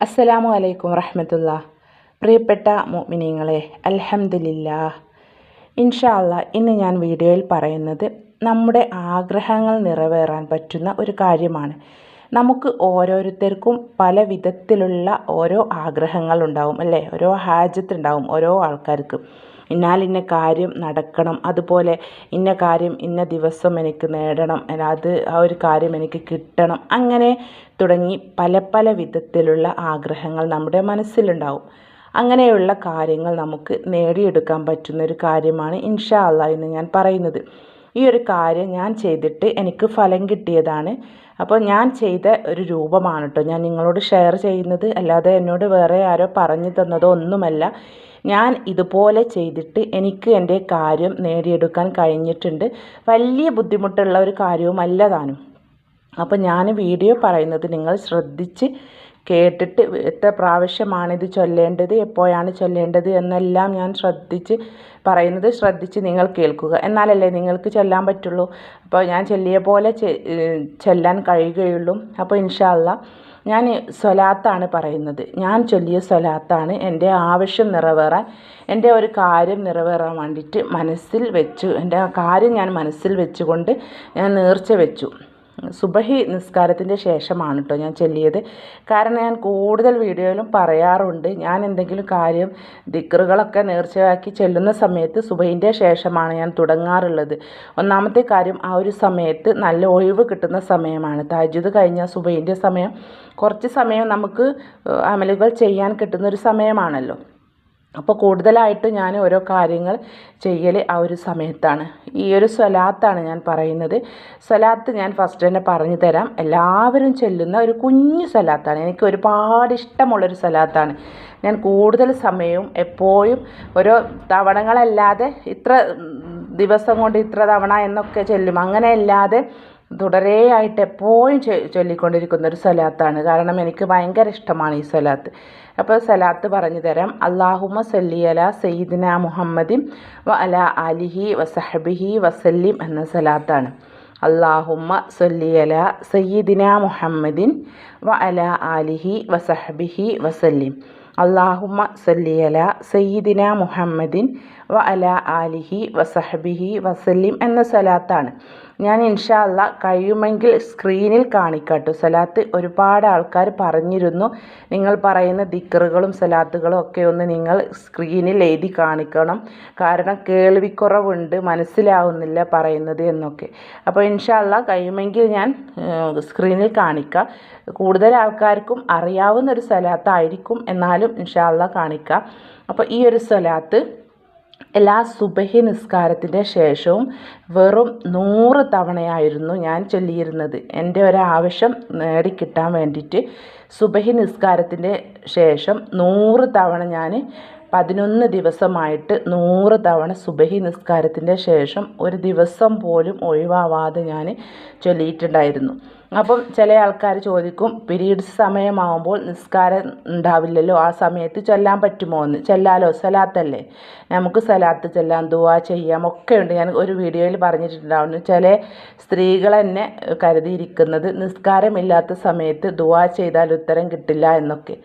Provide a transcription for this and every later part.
അസ്സലാമു അലൈക്കും റഹ്മത്തുള്ള പ്രിയപ്പെട്ട മുഅ്മിനീങ്ങളെ അലഹമില്ല ഇൻഷാല്ല ഇന്ന് ഞാൻ വീഡിയോയിൽ പറയുന്നത് നമ്മുടെ ആഗ്രഹങ്ങൾ നിറവേറാൻ പറ്റുന്ന ഒരു കാര്യമാണ്. നമുക്ക് ഓരോരുത്തർക്കും പല വിധത്തിലുള്ള ഓരോ ആഗ്രഹങ്ങൾ ഉണ്ടാവും അല്ലേ? ഓരോ ഹാജത്ത് ഉണ്ടാവും ഓരോ ആൾക്കാർക്ക്. എന്നാൽ ഇന്ന കാര്യം നടക്കണം. അതുപോലെ ഇന്ന കാര്യം ഇന്ന ദിവസം എനിക്ക് നേടണം. അത് ആ ഒരു കാര്യം എനിക്ക് കിട്ടണം. അങ്ങനെ തുടങ്ങി പല പല വിധത്തിലുള്ള ആഗ്രഹങ്ങൾ നമ്മുടെ മനസ്സിലുണ്ടാവും. അങ്ങനെയുള്ള കാര്യങ്ങൾ നമുക്ക് നേടിയെടുക്കാൻ പറ്റുന്ന ഒരു കാര്യമാണ് ഇൻഷാ അള്ളാ എന്ന് ഞാൻ പറയുന്നത്. ഈ ഒരു കാര്യം ഞാൻ ചെയ്തിട്ട് എനിക്ക് ഫലം കിട്ടിയതാണ്. അപ്പോൾ ഞാൻ ചെയ്ത ഒരു രൂപമാണ് കേട്ടോ ഞാൻ നിങ്ങളോട് ഷെയർ ചെയ്യുന്നത്. അല്ലാതെ എന്നോട് വേറെ ആരോ പറഞ്ഞു തന്നതോ ഒന്നുമല്ല. ഞാൻ ഇതുപോലെ ചെയ്തിട്ട് എനിക്ക് എന്റെ കാര്യം നേടിയെടുക്കാൻ കഴിഞ്ഞിട്ടുണ്ട്. വലിയ ബുദ്ധിമുട്ടുള്ള ഒരു കാര്യവുമല്ല താനും. അപ്പോൾ ഞാൻ വീഡിയോ പറയുന്നത് നിങ്ങൾ ശ്രദ്ധിച്ച് കേട്ടിട്ട് എത്ര പ്രാവശ്യമാണിത് ചൊല്ലേണ്ടത് എപ്പോഴാണ് ചൊല്ലേണ്ടത് എന്നെല്ലാം ഞാൻ ശ്രദ്ധിച്ച് പറയുന്നത് ശ്രദ്ധിച്ച് നിങ്ങൾ കേൾക്കുക. എന്നാലല്ലേ നിങ്ങൾക്ക് ചൊല്ലാൻ പറ്റുള്ളൂ. അപ്പോൾ ഞാൻ ചൊല്ലിയ പോലെ ചൊല്ലാൻ കഴിയുകയുള്ളൂ. അപ്പോൾ ഇൻഷാല്ല ഞാൻ സ്വലാത്താണ് പറയുന്നത്. ഞാൻ ചൊല്ലിയ സ്വലാത്താണ് എന്റെ ആവശ്യം നിറവേറാൻ എന്റെ ഒരു കാര്യം നിറവേറാൻ വേണ്ടിയിട്ട് മനസ്സിൽ വെച്ചു. എന്റെ ആ കാര്യം ഞാൻ മനസ്സിൽ വെച്ചുകൊണ്ട് ഞാൻ നേർച്ച വെച്ചു. സുബഹി നിസ്കാരത്തിന്റെ ശേഷമാണ് കേട്ടോ ഞാൻ ചൊല്ലിയത്. കാരണം ഞാൻ കൂടുതൽ വീഡിയോയിലും പറയാറുണ്ട്. ഞാൻ എന്തെങ്കിലും കാര്യം ദിക്റുകളൊക്കെ നേർച്ചയാക്കി ചെല്ലുന്ന സമയത്ത് സുബഹിന്റെ ശേഷമാണ് ഞാൻ തുടങ്ങാറുള്ളത്. ഒന്നാമത്തെ കാര്യം ആ ഒരു സമയത്ത് നല്ല ഒഴിവ് കിട്ടുന്ന സമയമാണ്. താജ്യത് കഴിഞ്ഞ സുബഹിന്റെ സമയം കുറച്ച് സമയം നമുക്ക് അമലുകൾ ചെയ്യാൻ കിട്ടുന്നൊരു സമയമാണല്ലോ. അപ്പോൾ കൂടുതലായിട്ട് ഞാൻ ഓരോ കാര്യങ്ങൾ ചെയ്യൽ ആ ഒരു സമയത്താണ്. ഈ ഒരു സ്വലാത്താണ് ഞാൻ പറയുന്നത്. സ്വലാത്ത് ഞാൻ ഫസ്റ്റ് തന്നെ പറഞ്ഞു തരാം. എല്ലാവരും ചെല്ലുന്ന ഒരു കുഞ്ഞു സ്വലാത്താണ്. എനിക്ക് ഒരുപാട് ഇഷ്ടമുള്ളൊരു സ്വലാത്താണ്. ഞാൻ കൂടുതൽ സമയവും എപ്പോഴും ഓരോ തവണകളല്ലാതെ ഇത്ര ദിവസം കൊണ്ട് ഇത്ര തവണ എന്നൊക്കെ ചെല്ലും. അങ്ങനെയല്ലാതെ തുടരെയായിട്ട് എപ്പോഴും ചൊല്ലിക്കൊണ്ടിരിക്കുന്ന ഒരു സ്വലാത്താണ്. കാരണം എനിക്ക് ഭയങ്കര ഇഷ്ടമാണ് ഈ സ്വലാത്ത്. അപ്പോൾ സലാത്ത് പറഞ്ഞു തരാം. അള്ളാഹുമ സല്ലി അല സയ്യിദിന മുഹമ്മദിൻ വ അല അലിഹി വസഹബിഹി വസല്ലിം എന്ന സലാത്താണ്. അള്ളാഹുമ്മ സല്ലി അല സയ്യിദിന മുഹമ്മദിൻ വ അല ആലിഹി വസഹബിഹി വസല്ലിം അള്ളാഹുമ്മ സല്ലി. അല സയ്യിദിന മുഹമ്മദിൻ വ അല ആലിഹി വസഹബിഹി വസല്ലിം എന്ന സലാത്താണ്. ഞാൻ ഇൻഷാ അല്ല കഴിയുമെങ്കിൽ സ്ക്രീനിൽ കാണിക്കാട്ടു. സലാത്ത് ഒരുപാട് ആൾക്കാർ പറഞ്ഞിരുന്നു. നിങ്ങൾ പറയുന്ന ദിക്കറുകളും സലാത്തുകളും ഒക്കെ ഒന്ന് നിങ്ങൾ സ്ക്രീനിൽ എഴുതി കാണിക്കണം. കാരണം കേൾവിക്കുറവുണ്ട് മനസ്സിലാവുന്നില്ല പറയുന്നത് എന്നൊക്കെ. അപ്പോൾ ഇൻഷാ അല്ല കഴിയുമെങ്കിൽ ഞാൻ സ്ക്രീനിൽ കാണിക്കാം. കൂടുതൽ ആൾക്കാർക്കും അറിയാവുന്ന ഒരു സലാത്തായിരിക്കും എന്നാലും ഇൻഷാ അല്ല കാണിക്കാം. അപ്പോൾ ഈ ഒരു സലാത്ത് എല്ലാ സുബഹി നിസ്കാരത്തിന്റെ ശേഷവും വെറും നൂറ് തവണയായിരുന്നു ഞാൻ ചൊല്ലിയിരുന്നത്. എന്റെ ഒരാവശ്യം നേടിക്കിട്ടാൻ വേണ്ടിയിട്ട് സുബഹി നിസ്കാരത്തിന്റെ ശേഷം നൂറ് തവണ ഞാൻ പതിനൊന്ന് ദിവസമായിട്ട് നൂറ് തവണ സുബഹി നിസ്കാരത്തിന്റെ ശേഷം ഒരു ദിവസം പോലും ഒഴിവാവാതെ ഞാൻ ചൊല്ലിയിട്ടുണ്ടായിരുന്നു. അപ്പം ചില ആൾക്കാർ ചോദിക്കും പീരീഡ്സ് സമയമാകുമ്പോൾ നിസ്കാരം ഉണ്ടാവില്ലല്ലോ? ആ സമയത്ത് ചൊല്ലാൻ പറ്റുമോ എന്ന്? ചെല്ലാലോ? സലാത്തല്ലേ? നമുക്ക് സലാത്ത് ചെല്ലാം ദുവാ ചെയ്യാം ഒക്കെ ഉണ്ട് ഞാൻ ഒരു വീഡിയോയിൽ പറഞ്ഞിട്ടുണ്ടാവുന്നു. ചില സ്ത്രീകൾ തന്നെ കരുതിയിരിക്കുന്നത് നിസ്കാരമില്ലാത്ത സമയത്ത് ദുവാ ചെയ്താൽ ഉത്തരം കിട്ടില്ല എന്നൊക്കെ.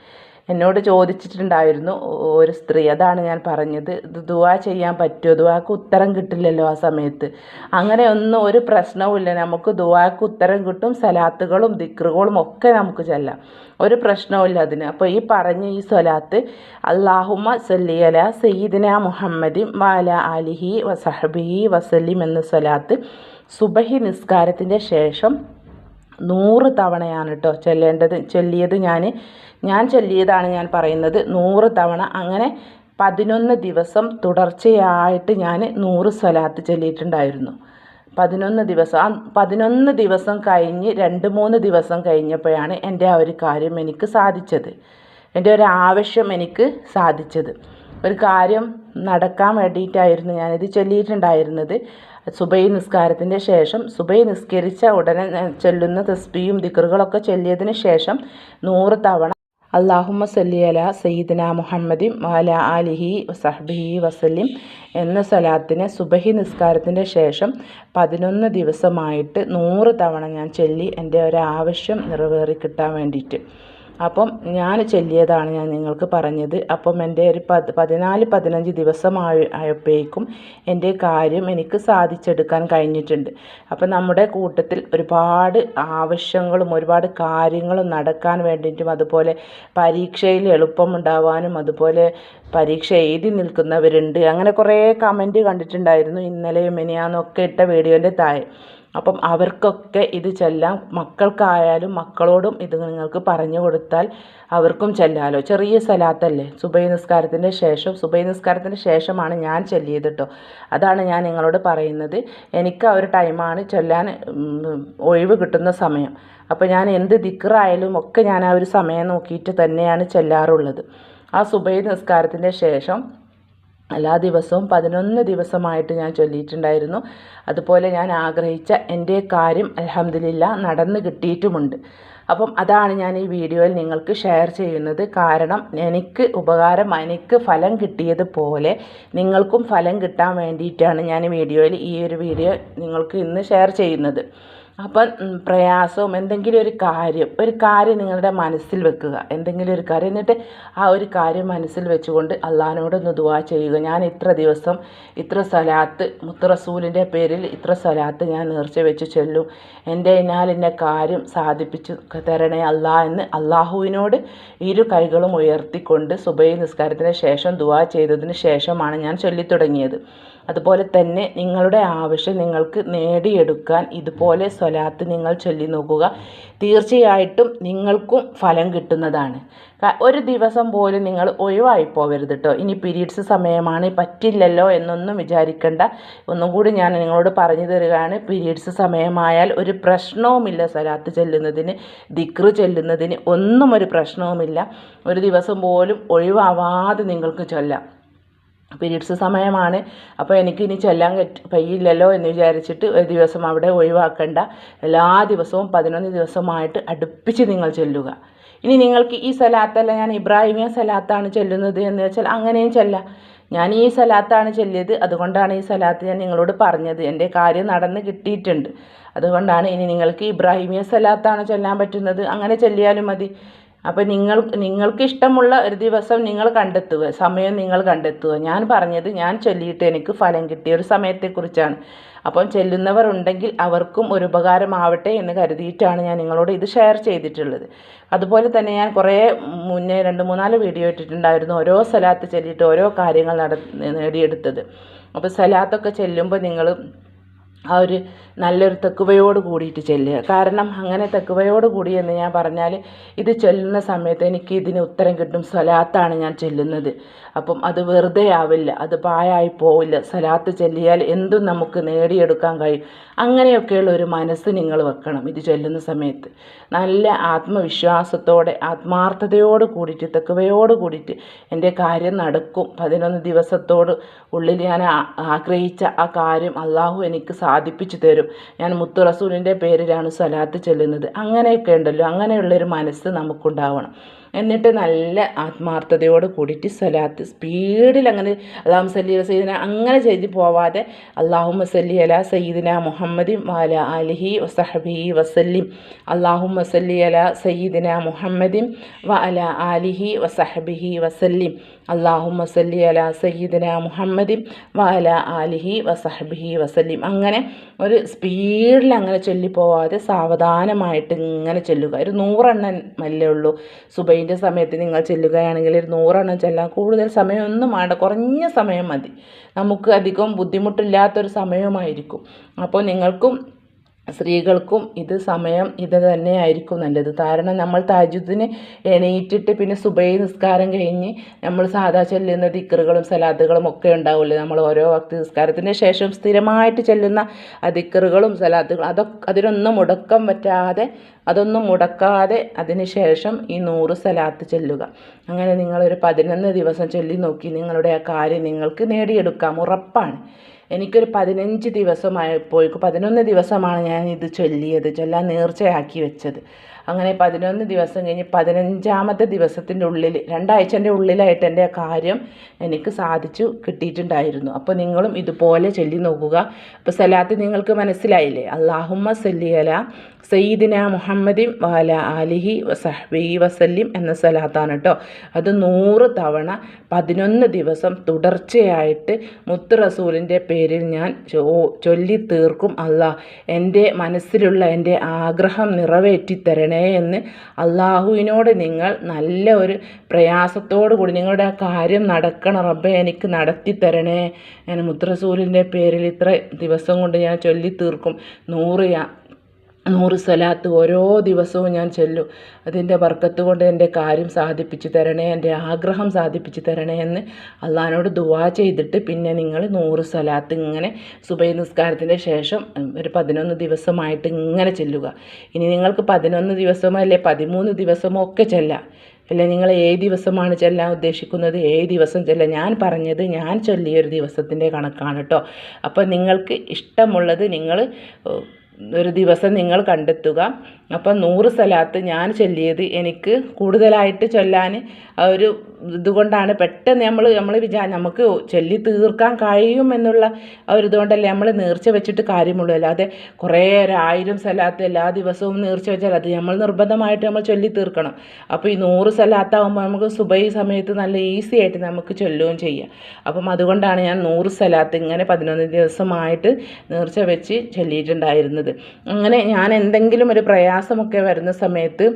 എന്നോട് ചോദിച്ചിട്ടുണ്ടായിരുന്നു ഒരു സ്ത്രീ അതാണ് ഞാൻ പറഞ്ഞത്. ഇത് ദുവാ ചെയ്യാൻ പറ്റുമോ? ദുവാക്ക് ഉത്തരം കിട്ടില്ലല്ലോ ആ സമയത്ത്. അങ്ങനെ ഒന്നും ഒരു പ്രശ്നവുമില്ല. നമുക്ക് ദുവാക്ക് ഉത്തരം കിട്ടും സലാത്തുകളും ദിക്റുകളും ഒക്കെ നമുക്ക് ചെല്ലാം. ഒരു പ്രശ്നവുമില്ല അതിന്. അപ്പോൾ ഈ പറഞ്ഞ ഈ സ്വലാത്ത് അള്ളാഹുമ സല്ലിയല സയ്യിദിന മുഹമ്മദി വാല അലിഹി വസഹബിഹി വസലിം എന്ന സ്വലാത്ത് സുബഹി നിസ്കാരത്തിന്റെ ശേഷം നൂറ് തവണയാണ് കേട്ടോ ചൊല്ലേണ്ടത് ചൊല്ലിയത് ഞാൻ ഞാൻ ചൊല്ലിയതാണ് ഞാൻ പറയുന്നത്. നൂറ് തവണ അങ്ങനെ പതിനൊന്ന് ദിവസം തുടർച്ചയായിട്ട് ഞാൻ നൂറ് സ്വലാത്ത് ചൊല്ലിയിട്ടുണ്ടായിരുന്നു. പതിനൊന്ന് ദിവസം. ആ പതിനൊന്ന് ദിവസം കഴിഞ്ഞ് രണ്ട് മൂന്ന് ദിവസം കഴിഞ്ഞപ്പോഴാണ് എന്റെ ആ ഒരു കാര്യം എനിക്ക് സാധിച്ചത്. എന്റെ ഒരു ആവശ്യം എനിക്ക് സാധിച്ചത്. ഒരു കാര്യം നടക്കാൻ വേണ്ടിയിട്ടായിരുന്നു ഞാനിത് ചൊല്ലിയിട്ടുണ്ടായിരുന്നത്. സുബൈ നിസ്കാരത്തിന്റെ ശേഷം സുബൈ നിസ്കരിച്ച ഉടനെ ചൊല്ലുന്ന തസ്ബിയും ദിക്കറുകളൊക്കെ ചൊല്ലിയതിന് ശേഷം നൂറ് തവണ അള്ളാഹുമ്മ സല്ലി അല സയ്യിദിന മുഹമ്മദി വാല അലിഹി സഹബിഹി വസല്ലിം എന്ന സലാത്തിനെ സുബഹി നിസ്കാരത്തിന്റെ ശേഷം പതിനൊന്ന് ദിവസമായിട്ട് നൂറ് തവണ ഞാൻ ചൊല്ലി എന്റെ ഒരാവശ്യം നിറവേറി കിട്ടാൻ വേണ്ടിയിട്ട്. അപ്പം ഞാൻ ചൊല്ലിയതാണ് ഞാൻ നിങ്ങൾക്ക് പറഞ്ഞത്. അപ്പം എന്റെ ഒരു പത് പതിനാല് പതിനഞ്ച് ദിവസമായി ആയപ്പോഴേക്കും എന്റെ കാര്യം എനിക്ക് സാധിച്ചെടുക്കാൻ കഴിഞ്ഞിട്ടുണ്ട്. അപ്പം നമ്മുടെ കൂട്ടത്തിൽ ഒരുപാട് ആവശ്യങ്ങളും ഒരുപാട് കാര്യങ്ങളും നടക്കാൻ വേണ്ടിയിട്ടും അതുപോലെ പരീക്ഷയിൽ എളുപ്പമുണ്ടാവാനും അതുപോലെ പരീക്ഷ എഴുതി നിൽക്കുന്നവരുണ്ട്. അങ്ങനെ കുറേ കമന്റ് കണ്ടിട്ടുണ്ടായിരുന്നു. ഇന്നലെയും ഇനിയാന്നൊക്കെ ഇട്ട വീഡിയോന്റെ താഴെ. അപ്പം അവർക്കൊക്കെ ഇത് ചെല്ലാം മക്കൾക്കായാലും മക്കളോടും ഇത് നിങ്ങൾക്ക് പറഞ്ഞു കൊടുത്താൽ അവർക്കും ചെല്ലാലോ. ചെറിയ സ്ഥലത്തല്ലേ സുബൈ നിസ്കാരത്തിന്റെ ശേഷം സുബൈ നിസ്കാരത്തിന്റെ ശേഷമാണ് ഞാൻ ചെല്ലിയത് കേട്ടോ അതാണ് ഞാൻ നിങ്ങളോട് പറയുന്നത്. എനിക്ക് ആ ഒരു ടൈമാണ് ചെല്ലാൻ ഒഴിവ് കിട്ടുന്ന സമയം. അപ്പോൾ ഞാൻ എന്ത് ദിക്റായാലും ഒക്കെ ഞാൻ ആ ഒരു സമയം നോക്കിയിട്ട് തന്നെയാണ് ചെല്ലാറുള്ളത്. ആ സുബൈ നിസ്കാരത്തിന്റെ ശേഷം എല്ലാ ദിവസവും പതിനൊന്ന് ദിവസമായിട്ട് ഞാൻ ചൊല്ലിയിട്ടുണ്ടായിരുന്നു. അതുപോലെ ഞാൻ ആഗ്രഹിച്ച എന്റെ കാര്യം അലഹമില്ല നടന്ന് കിട്ടിയിട്ടുമുണ്ട്. അപ്പം അതാണ് ഞാൻ ഈ വീഡിയോയിൽ നിങ്ങൾക്ക് ഷെയർ ചെയ്യുന്നത്. കാരണം എനിക്ക് ഉപകാരം എനിക്ക് ഫലം കിട്ടിയതുപോലെ നിങ്ങൾക്കും ഫലം കിട്ടാൻ വേണ്ടിയിട്ടാണ് ഞാൻ വീഡിയോയിൽ ഈ ഒരു വീഡിയോ നിങ്ങൾക്ക് ഇന്ന് ഷെയർ ചെയ്യുന്നത്. അപ്പം പ്രയാസവും എന്തെങ്കിലും ഒരു കാര്യം ഒരു കാര്യം നിങ്ങളുടെ മനസ്സിൽ വെക്കുക. എന്തെങ്കിലും ഒരു കാര്യം. എന്നിട്ട് ആ ഒരു കാര്യം മനസ്സിൽ വെച്ചുകൊണ്ട് അള്ളഹാനോടൊന്ന് ദുവാ ചെയ്യുക. ഞാൻ ഇത്ര ദിവസം ഇത്ര സ്ഥലത്ത് മുത്തറസൂലിന്റെ പേരിൽ ഇത്ര സ്ഥലത്ത് ഞാൻ നേർച്ച വെച്ച് ചെല്ലും. എന്റെ എന്നാൽ എന്നെ കാര്യം സാധിപ്പിച്ച് തരണേ അല്ലാ എന്ന് അള്ളാഹുവിനോട് ഇരു കൈകളും ഉയർത്തിക്കൊണ്ട് സുബൈ നിസ്കാരത്തിന് ശേഷം ദുവാ ചെയ്തതിന് ശേഷമാണ് ഞാൻ ചൊല്ലിത്തുടങ്ങിയത്. അതുപോലെ തന്നെ നിങ്ങളുടെ ആവശ്യം നിങ്ങൾക്ക് നേടിയെടുക്കാൻ ഇതുപോലെ സ്വലാത്ത് നിങ്ങൾ ചൊല്ലി നോക്കുക. തീർച്ചയായിട്ടും നിങ്ങൾക്കും ഫലം കിട്ടുന്നതാണ്. ഒരു ദിവസം പോലും നിങ്ങൾ ഒഴിവായി പോകരുത് കേട്ടോ ഇനി പീരീഡ്സ് സമയമാണ് പറ്റില്ലല്ലോ എന്നൊന്നും വിചാരിക്കേണ്ട. ഒന്നും കൂടി ഞാൻ നിങ്ങളോട് പറഞ്ഞു തരികയാണ്. പീരീഡ്സ് സമയമായാൽ ഒരു പ്രശ്നവുമില്ല സ്വലാത്ത് ചെല്ലുന്നതിന് ദിക്റ് ചെല്ലുന്നതിന്. ഒന്നും ഒരു പ്രശ്നവുമില്ല. ഒരു ദിവസം പോലും ഒഴിവാവാതെ നിങ്ങൾക്ക് ചൊല്ലാം. പീരീഡ്സ് സമയമാണ്. അപ്പോൾ എനിക്കിനി ചെല്ലാൻ പറ്റ- കഴിയില്ലല്ലോ എന്ന് വിചാരിച്ചിട്ട് ഒരു ദിവസം അവിടെ ഒഴിവാക്കേണ്ട. എല്ലാ ദിവസവും പതിനൊന്ന് ദിവസമായിട്ട് അടുപ്പിച്ച് നിങ്ങൾ ചെല്ലുക. ഇനി നിങ്ങൾക്ക് ഈ സലാത്തല്ല ഞാൻ ഇബ്രാഹിമിയ സലാത്താണ് ചെല്ലുന്നത് എന്ന് വെച്ചാൽ അങ്ങനെയും ചെല്ലാം. ഞാൻ ഈ സലാത്താണ് ചെല്ലിയത്. അതുകൊണ്ടാണ് ഈ സലാത്ത് ഞാൻ നിങ്ങളോട് പറഞ്ഞത്. എന്റെ കാര്യം നടന്ന് കിട്ടിയിട്ടുണ്ട്. അതുകൊണ്ടാണ് ഇനി നിങ്ങൾക്ക് ഇബ്രാഹിമിയ സലാത്താണ് ചൊല്ലാൻ പറ്റുന്നത്. അങ്ങനെ ചെല്ലിയാലും മതി. അപ്പോൾ നിങ്ങൾ നിങ്ങൾക്ക് ഇഷ്ടമുള്ള ഒരു ദിവസം നിങ്ങൾ കണ്ടെത്തുക സമയം നിങ്ങൾ കണ്ടെത്തുക. ഞാൻ പറഞ്ഞത് ഞാൻ ചൊല്ലിയിട്ട് എനിക്ക് ഫലം കിട്ടിയ ഒരു സമയത്തെക്കുറിച്ചാണ്. അപ്പം ചെല്ലുന്നവർ ഉണ്ടെങ്കിൽ അവർക്കും ഒരു ഉപകാരമാവട്ടെ എന്ന് കരുതിയിട്ടാണ് ഞാൻ നിങ്ങളോട് ഇത് ഷെയർ ചെയ്തിട്ടുള്ളത്. അതുപോലെ തന്നെ ഞാൻ കുറേ മുന്നേ രണ്ട് മൂന്നാൽ വീഡിയോ ഇട്ടിട്ടുണ്ടായിരുന്നു ഓരോ സ്ഥലത്ത് ചെല്ലിയിട്ട് ഓരോ കാര്യങ്ങൾ നട നേടിയെടുത്തത്. അപ്പോൾ സ്ഥലത്തൊക്കെ ചെല്ലുമ്പോൾ നിങ്ങൾ ആ ഒരു നല്ലൊരു തെക്കുവയോട് കൂടിയിട്ട് ചെല്ലുക. കാരണം അങ്ങനെ തെക്കുവയോട് കൂടി എന്ന് ഞാൻ പറഞ്ഞാൽ ഇത് ചൊല്ലുന്ന സമയത്ത് എനിക്ക് ഇതിന് ഉത്തരം കിട്ടും. സ്വലാത്താണ് ഞാൻ ചൊല്ലുന്നത്. അപ്പം അത് വെറുതെ ആവില്ല. അത് പായായി പോവില്ല. സ്വലാത്ത് ചൊല്ലിയാൽ എന്തും നമുക്ക് നേടിയെടുക്കാൻ കഴിയും. അങ്ങനെയൊക്കെയുള്ള ഒരു മനസ്സ് നിങ്ങൾ വെക്കണം ഇത് ചൊല്ലുന്ന സമയത്ത്. നല്ല ആത്മവിശ്വാസത്തോടെ ആത്മാർത്ഥതയോട് കൂടിയിട്ട് തെക്കുവയോട് കൂടിയിട്ട് എന്റെ കാര്യം നടക്കും. പതിനൊന്ന് ദിവസത്തോട് ഉള്ളിൽ ഞാൻ ആഗ്രഹിച്ച ആ കാര്യം അള്ളാഹു എനിക്ക് സാധിപ്പിച്ചു തരും. ഞാൻ മുത്തു റസൂലിന്റെ പേരിലാണ് സ്വലാത്ത് ചെല്ലുന്നത്. അങ്ങനെയൊക്കെ ഉണ്ടല്ലോ. അങ്ങനെയുള്ളൊരു മനസ്സ് നമുക്കുണ്ടാവണം. എന്നിട്ട് നല്ല ആത്മാർത്ഥതയോട് കൂടിയിട്ട് സ്വലാത്ത് സ്പീഡിൽ അങ്ങനെ അള്ളാഹു സല്ലി സയ്യിദിന അങ്ങനെ ചെയ്തു പോവാതെ അള്ളാഹു സല്ലി അല സയ്യിദിന മുഹമ്മദി വാല അലിഹി വസഹബി വസല്ലിം. അള്ളാഹു സല്ലി അല സയ്യിദിന മുഹമ്മദിൻ വാല അലിഹി ആലിഹി വസഹബിഹി വസല്ലിം. അള്ളാഹു സല്ലി അല സയ്യിദിന മുഹമ്മദിൻ വാല അലിഹി ആലിഹി വസഹബിഹി വസല്ലിം. അങ്ങനെ ഒരു സ്പീഡിൽ അങ്ങനെ ചൊല്ലിപ്പോവാതെ സാവധാനമായിട്ട് ഇങ്ങനെ ചൊല്ലുക. ഒരു നൂറെണ്ണം മല്ലേ ഉള്ളൂ. സുബൈന്റെ സമയത്ത് നിങ്ങൾ ചെല്ലുകയാണെങ്കിൽ ഒരു നൂറെണ്ണം ചെല്ലാം കൂടുതൽ സമയമൊന്നും വേണ്ട കുറഞ്ഞ സമയം മതി. നമുക്ക് അധികം ബുദ്ധിമുട്ടില്ലാത്തൊരു സമയമായിരിക്കും. അപ്പോൾ നിങ്ങൾക്കും സ്ത്രീകൾക്കും ഇത് സമയം ഇത് തന്നെയായിരിക്കും നല്ലത്. കാരണം നമ്മൾ താജുദ്ദിന് എണീറ്റിട്ട് പിന്നെ സുബൈ നിസ്കാരം കഴിഞ്ഞ് നമ്മൾ സാധാ ചെല്ലുന്ന ദിക്കറുകളും സലാത്തുകളും ഒക്കെ ഉണ്ടാവില്ലേ നമ്മൾ ഓരോ ഭക്തി നിസ്കാരത്തിന് ശേഷം സ്ഥിരമായിട്ട് ചെല്ലുന്ന ദിക്കറുകളും സലാത്തുകളും അതൊക്കെ അതിനൊന്നും മുടക്കം പറ്റാതെ അതൊന്നും മുടക്കാതെ അതിന് ശേഷം ഈ നൂറ് സലാത്ത് ചെല്ലുക. അങ്ങനെ നിങ്ങളൊരു പതിനൊന്ന് ദിവസം ചൊല്ലി നോക്കി നിങ്ങളുടെ ആ കാര്യം നിങ്ങൾക്ക് നേടിയെടുക്കാം. ഉറപ്പാണ്. എനിക്കൊരു പതിനഞ്ച് ദിവസമായപ്പോഴേക്കും പതിനൊന്ന് ദിവസമാണ് ഞാൻ ഇത് ചൊല്ലിയത് ചൊല്ലാൻ നേർച്ചയാക്കി വെച്ചത്. അങ്ങനെ പതിനൊന്ന് ദിവസം കഴിഞ്ഞ് പതിനഞ്ചാമത്തെ ദിവസത്തിന്റെ ഉള്ളിൽ രണ്ടാഴ്ചന്റെ ഉള്ളിലായിട്ട് എന്റെ കാര്യം എനിക്ക് സാധിച്ചു കിട്ടിയിട്ടുണ്ടായിരുന്നു. അപ്പോൾ നിങ്ങളും ഇതുപോലെ ചൊല്ലി നോക്കുക. അപ്പോൾ സലാത്ത് നിങ്ങൾക്ക് മനസ്സിലായില്ലേ? അള്ളാഹുമ്മ സല്ലിയല സയ്യിദിന മുഹമ്മദിൻ വാല അലിഹി വസഹബി വസല്ലിം എന്ന സലാത്താണ് കേട്ടോ. അത് നൂറ് തവണ പതിനൊന്ന് ദിവസം തുടർച്ചയായിട്ട് മുത്ത് റസൂലിന്റെ പേരിൽ ഞാൻ ചൊല്ലി തീർക്കും അല്ല എന്റെ മനസ്സിലുള്ള എന്റെ ആഗ്രഹം നിറവേറ്റി തരണേ എന്ന് അള്ളാഹുവിനോട് നിങ്ങൾ നല്ല ഒരു പ്രയാസത്തോടു കൂടി നിങ്ങളുടെ ആ കാര്യം നടക്കണം. റബ്ബെ എനിക്ക് നടത്തി തരണേ. ഞാൻ മുദ്രസൂലിന്റെ പേരിൽ ഇത്ര ദിവസം കൊണ്ട് ഞാൻ ചൊല്ലി തീർക്കും നൂറ് നൂറ് സ്വലാത്ത് ഓരോ ദിവസവും ഞാൻ ചൊല്ലും. അതിന്റെ ബർക്കത്ത് കൊണ്ട് എന്റെ കാര്യം സാധിപ്പിച്ചു തരണേ എന്റെ ആഗ്രഹം സാധിപ്പിച്ചു തരണേ എന്ന് അള്ളഹാനോട് ദുവാ ചെയ്തിട്ട് പിന്നെ നിങ്ങൾ നൂറ് സ്വലാത്ത് ഇങ്ങനെ സുബൈ നിസ്കാരത്തിന്റെ ശേഷം ഒരു പതിനൊന്ന് ദിവസമായിട്ട് ഇങ്ങനെ ചെല്ലുക. ഇനി നിങ്ങൾക്ക് പതിനൊന്ന് ദിവസമോ അല്ലെ പതിമൂന്ന് ദിവസമോ ഒക്കെ ചെല്ലാം. അല്ലെ നിങ്ങൾ ഏത് ദിവസമാണ് ചെല്ലാൻ ഉദ്ദേശിക്കുന്നത്? ഏത് ദിവസം ചെല്ലാം. ഞാൻ പറഞ്ഞത് ഞാൻ ചൊല്ലിയൊരു ദിവസത്തിന്റെ കണക്കാണ് കേട്ടോ. അപ്പോൾ നിങ്ങൾക്ക് ഇഷ്ടമുള്ളത് നിങ്ങൾ ഒരു ദിവസം നിങ്ങൾ കണ്ടെത്തുക. അപ്പം നൂറ് സ്ഥലത്ത് ഞാൻ ചൊല്ലിയത് എനിക്ക് കൂടുതലായിട്ട് ചൊല്ലാൻ ഒരു ഇതുകൊണ്ടാണ്. പെട്ടെന്ന് നമ്മൾ നമ്മൾ വിചാ നമുക്ക് ചൊല്ലി തീർക്കാൻ കഴിയും എന്നുള്ള ആ ഒരു ഇതുകൊണ്ടല്ലേ നമ്മൾ നേർച്ച വെച്ചിട്ട് കാര്യമുള്ളൂ. അല്ലാതെ കുറേ ഒരായിരം സ്ഥലത്ത് എല്ലാ ദിവസവും നേർച്ച വെച്ചാൽ അത് നമ്മൾ നിർബന്ധമായിട്ട് നമ്മൾ ചൊല്ലി തീർക്കണം. അപ്പോൾ ഈ നൂറ് സ്ഥലത്താകുമ്പോൾ നമുക്ക് സുബൈ സമയത്ത് നല്ല ഈസി ആയിട്ട് നമുക്ക് ചൊല്ലുകയും ചെയ്യാം. അപ്പം അതുകൊണ്ടാണ് ഞാൻ നൂറ് സ്ഥലത്ത് ഇങ്ങനെ പതിനൊന്ന് ദിവസമായിട്ട് നേർച്ച വെച്ച് ചൊല്ലിയിട്ടുണ്ടായിരുന്നത്. അങ്ങനെ ഞാൻ എന്തെങ്കിലും ഒരു പ്രയാസമൊക്കെ വരുന്ന സമയത്ത്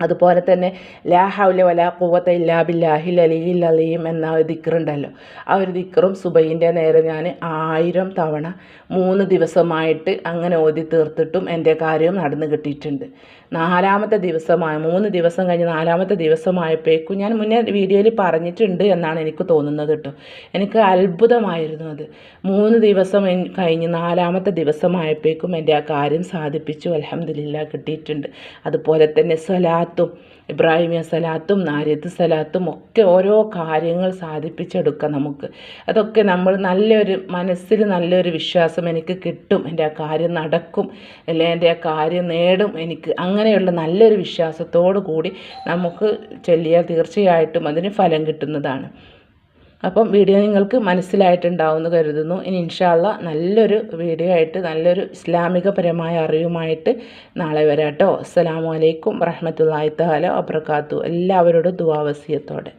അതുപോലെ തന്നെ ലാ ഹൗല വല കൂവത്ത ഇല്ലാ ബില്ലാഹിൽ അലിയിൽ അലിയും എന്ന ഒരു ദിക്കറുണ്ടല്ലോ ആ ഒരു ദിക്കറും സുബൈന്റെ നേരെ ഞാൻ ആയിരം തവണ മൂന്ന് ദിവസമായിട്ട് അങ്ങനെ ഓതി തീർത്തിട്ടും എന്റെ കാര്യം നടന്നു കിട്ടിയിട്ടുണ്ട്. നാലാമത്തെ ദിവസമായ മൂന്ന് ദിവസം കഴിഞ്ഞ് നാലാമത്തെ ദിവസമായപ്പോഴേക്കും ഞാൻ മുന്നേ വീഡിയോയിൽ പറഞ്ഞിട്ടുണ്ട് എന്നാണ് എനിക്ക് തോന്നുന്നത് കേട്ടോ. എനിക്ക് അത്ഭുതമായിരുന്നു അത്. മൂന്ന് ദിവസം കഴിഞ്ഞ് നാലാമത്തെ ദിവസമായപ്പോഴേക്കും എന്റെ ആ കാര്യം സാധിപ്പിച്ചു. അലഹമ്മദില്ല കിട്ടിയിട്ടുണ്ട്. അതുപോലെ തന്നെ സ്വലാത്തും ഇബ്രാഹിമിയ സലാത്തും നാരിയത്ത് സലാത്തും ഒക്കെ ഓരോ കാര്യങ്ങൾ സാധിപ്പിച്ചെടുക്കാം നമുക്ക്. അതൊക്കെ നമ്മൾ നല്ലൊരു മനസ്സിൽ നല്ലൊരു വിശ്വാസം എനിക്ക് കിട്ടും എന്റെ ആ കാര്യം നടക്കും അല്ലെ എന്റെ ആ കാര്യം നേടും എനിക്ക് അങ്ങനെയുള്ള നല്ലൊരു വിശ്വാസത്തോടു കൂടി നമുക്ക് ചൊല്ലിയാൽ തീർച്ചയായിട്ടും അതിന് ഫലം കിട്ടുന്നതാണ്. അപ്പം വീഡിയോ നിങ്ങൾക്ക് മനസ്സിലായിട്ടുണ്ടാവുമെന്ന് കരുതുന്നു. ഇനി ഇൻഷാല്ല നല്ലൊരു വീഡിയോ ആയിട്ട് നല്ലൊരു ഇസ്ലാമികപരമായ അറിവുമായിട്ട് നാളെ വരാട്ടോ. കേട്ടോ അസ്സലാമു അലൈക്കും അബ്രക്കാത്തു എല്ലാവരോടും ദുവാവസ്യത്തോടെ